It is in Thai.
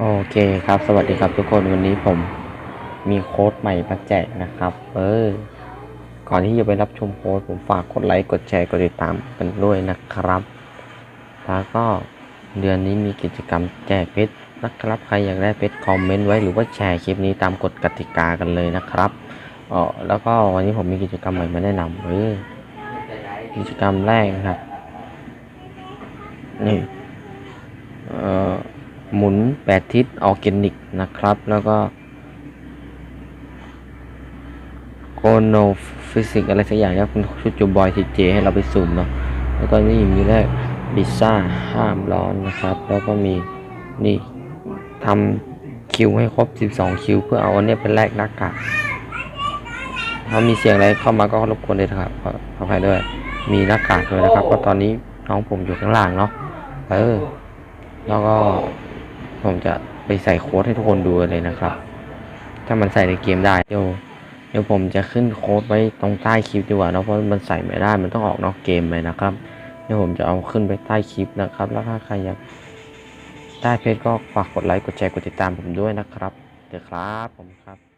โอเคครับ สวัสดีครับทุกคนวันนี้ผมมีโค้ดใหม่มาแจกนะครับ เออ ก่อนที่จะไปรับชมโค้ดผมฝากกดไลค์กดแชร์กดติดตามกันด้วยนะครับ แล้วก็เดือนนี้มีกิจกรรมแจกเพชรนะครับ ใครอยากได้เพชรคอมเมนต์ไว้หรือว่าแชร์คลิปนี้ตามกฎกติกากันเลยนะครับอ๋อแล้วก็วันนี้ผมมีกิจกรรมใหม่มาแนะนำเออกิจกรรมแรกนะครับนี่ หมุนแปดทิศออร์แกนิกนะครับ แล้วก็โกโนฟิสิกอะไรสักอย่างครับคุณชุดจูบอยทีเจให้เราไปสุ่มเนาะแล้วก็นี่มีแรกบิซ่าห้ามร้อนนะครับ แล้วก็มีนี่ทำคิวให้ครบ 12 คิว เพื่อเอาอันเนี้ยเป็นแลกหน้ากากถ้ามีเสียงอะไรเข้ามาก็รบกวนเลยครับขออภัยด้วย มีหน้ากากด้วยนะครับเพราะตอนนี้น้องผมอยู่ข้างล่างเนาะเออแล้วก็ ผมจะไปใส่โค้ดให้ทุกคนดูเลยนะครับ ถ้ามันใส่ในเกมได้เดี๋ยวเดี๋ยวผมจะขึ้นโค้ดไว้ตรงใต้คลิปดีกว่าเนาะเพราะมันใส่ไม่ได้มันต้องออกนอกเกมเลยนะครับเดี๋ยวผมจะเอาขึ้นไปใต้คลิปนะครับ แล้วถ้าใครอยากได้เพจก็ฝากกดไลค์กดแชร์กดติดตามผมด้วยนะครับเดี๋ยวครับผมครับ